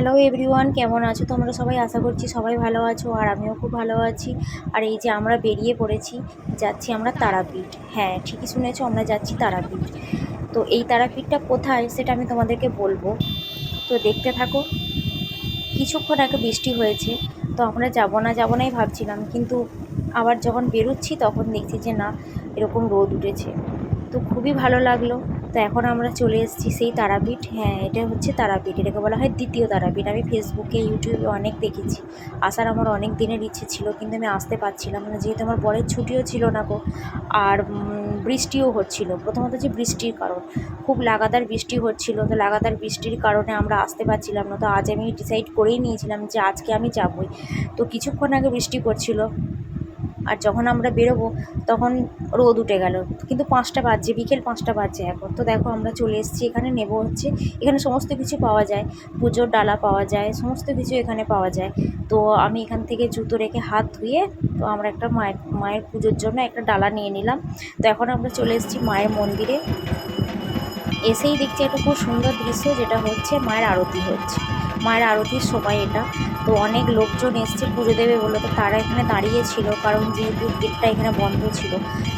Hello everyone কেমন আছো? তোমরা সবাই আশা করছি সবাই ভালো আছো, আর আমিও খুব ভালো আছি। আর এই যে আমরা বেরিয়ে পড়েছি, যাচ্ছি আমরা তারাপীঠ। হ্যাঁ ঠিকই শুনেছো, আমরা যাচ্ছি তারাপীঠ। তো এই তারাপীঠটা কোথায় সেটা আমি তোমাদেরকে বলব। তো দেখতে থাকো, কিছুক্ষণ আগে বৃষ্টি হয়েছে, তো আমরা যাব না, যাব নাই ভাবছিলাম, কিন্তু আবার যখন বেরোচ্ছি তখন দেখছি যে না, এরকম রোদ উঠেছে। তো খুবই ভালো লাগল। তো এখন আমরা চলে এসেছি সেই তারাপীঠ। হ্যাঁ এটা হচ্ছে তারাপীঠ। এটাকে বলা হয় দ্বিতীয় তারাপীঠ। আমি ফেসবুকে, ইউটিউবে অনেক দেখেছি। আসার আমার অনেক দিনের ইচ্ছে ছিল, কিন্তু আমি আসতে পারছিলাম না। যেহেতু আমার বরের ছুটিও ছিল না গো, আর বৃষ্টিও হচ্ছিল। প্রথমত যে বৃষ্টির কারণ। খুব লাগাতার বৃষ্টি হচ্ছিল, তো লাগাতার বৃষ্টির কারণে আমরা আসতে পারছিলাম না। তো আজ আমি ডিসাইড করেই নিয়েছিলাম যে আজকে আমি যাবই। তো কিছুক্ষণ আগে বৃষ্টি পড়ছিল। আর যখন আমরা বেরোবো, তখন রোদ উঠে গেল। কিন্তু পাঁচটা বাজছে, বিকেল পাঁচটা বাজছে এখন। তো দেখো আমরা চলে এসেছি, এখানে নেব হচ্ছে, এখানে সমস্ত কিছু পাওয়া যায়। পুজোর ডালা পাওয়া যায়, সমস্ত কিছু এখানে পাওয়া যায়। তো আমি এখান থেকে জুতো রেখে হাত ধুয়ে, তো আমরা একটা মায়ের মায়ের পুজোর জন্য একটা ডালা নিয়ে নিলাম। তো এখন আমরা চলে এসেছি মায়ের মন্দিরে। এসেই দেখছি একটা খুব সুন্দর দৃশ্য, যেটা হচ্ছে মায়ের আরতি হচ্ছে। মায়ের আরতির সময় এটা। তো অনেক লোকজন এসছে, পুজো দেবে বলে তো তারা এখানে দাঁড়িয়ে ছিল, কারণ যেহেতু গেটটা এখানে বন্ধ ছিল।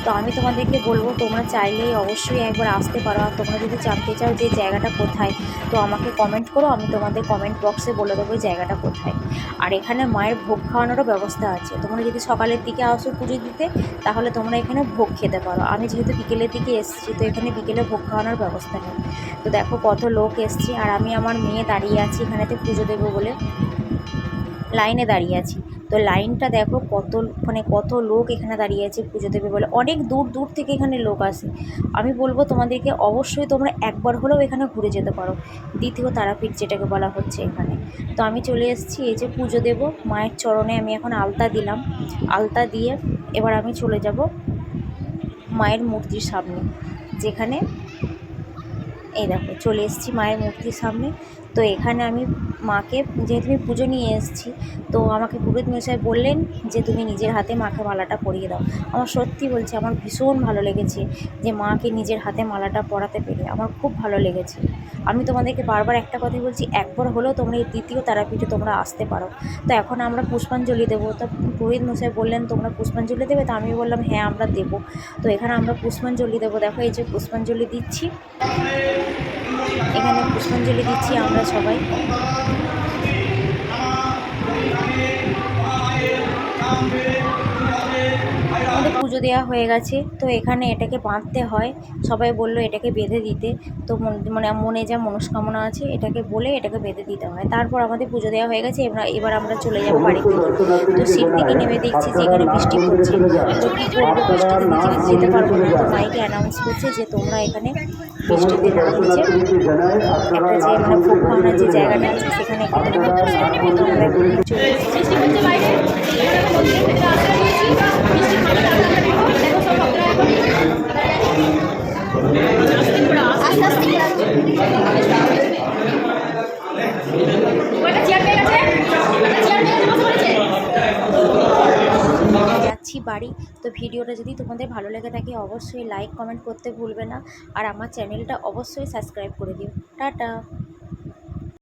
তো আমি তোমাদেরকে বলব, তোমরা চাইলেই অবশ্যই একবার আসতে পারো। আর তোমরা যদি জানতে চাও যে জায়গাটা কোথায়, তো আমাকে কমেন্ট করো, আমি তোমাদের কমেন্ট বক্সে বলে দেবো জায়গাটা কোথায়। আর এখানে মায়ের ভোগ খাওয়ানোরও ব্যবস্থা আছে। তোমরা যদি সকালের দিকে আসো পুজো দিতে, তাহলে তোমরা এখানে ভোগ খেতে পারো। আমি যেহেতু বিকেলের দিকে এসেছি, তো এখানে বিকেলে ভোগ খাওয়ানোর ব্যবস্থা নেই। তো দেখো কত লোক এসছে, আর আমি আমার মেয়ে দাঁড়িয়ে আছি এখানেতে পুজো দেবো বলে লাইনে দাঁড়িয়ে আছি। তো লাইনটা দেখো কত মানে কত লোক এখানে দাঁড়িয়ে আছে পুজো দেবে বলে। অনেক দূর দূর থেকে এখানে লোক আসে। আমি বলব তোমাদেরকে অবশ্যই তোমরা একবার হলেও এখানে ঘুরে যেতে পারো। দ্বিতীয় তারাপীঠ যেটাকে বলা হচ্ছে এখানে। তো আমি চলে এসেছি, এই যে পুজো দেব। মায়ের চরণে আমি এখন আলতা দিলাম। আলতা দিয়ে এবার আমি চলে যাব মায়ের মূর্তির সামনে, যেখানে এই দেখো, চলে এসেছি মায়ের মূর্তির সামনে। তো এখানে আমি মাকে, যেহেতু আমি পুজো নিয়ে এসেছি, তো আমাকে পুরোহিত মশাই বললেন যে তুমি নিজের হাতে মাকে মালাটা পরিয়ে দাও। আমার সত্যি বলছি, আমার ভীষণ ভালো লেগেছে যে মাকে নিজের হাতে মালাটা পরাতে পেরে। আমার খুব ভালো লেগেছে। আমি তোমাদেরকে বারবার একটা কথাই বলছি, একবার হলেও তোমরা এই দ্বিতীয় তারাপীঠে তোমরা আসতে পারো। তো এখন আমরা পুষ্পাঞ্জলি দেবো। তো পুরোহিত মশাই বললেন, তোমরা পুষ্পাঞ্জলি দেবে? তো আমি বললাম হ্যাঁ আমরা দেবো। তো এখানে আমরা পুষ্পাঞ্জলি দেবো। দেখো, এই যে পুষ্পাঞ্জলি দিচ্ছি। এখানে পুষ্পাঞ্জলি দিচ্ছি আমরা সবাই পুজো দেওয়া হয়ে গেছে। তো এখানে এটাকে বাঁধতে হয়। সবাই বলল এটাকে বেঁধে দিতে। তো মন- মানে যা মনস্কামনা আছে, এটাকে বলে এটাকে বেঁধে দিতে হয়। তারপর আমাদের পুজো দেওয়া হয়ে গেছে। এবার এবার আমরা চলে যাব বাড়ি তো সিট থেকে নেমে দেখছি যে এখানে বৃষ্টি পড়ছে। তো করব বৃষ্টিতে যেতে পারব না। তো মাইকে অ্যানাউন্স করছে যে তোমরা এখানে বৃষ্টিতে না নিচে একটা যে মানে খাওয়ানোর যে জায়গাটা আছে, সেখানে চলে এসেছি বাড়ি। তো ভিডিওটা যদি তোমাদের ভালো লেগে থাকে, অবশ্যই লাইক কমেন্ট করতে ভুলবে না। আর আমার চ্যানেলটা অবশ্যই সাবস্ক্রাইব করে দিও। টাটা।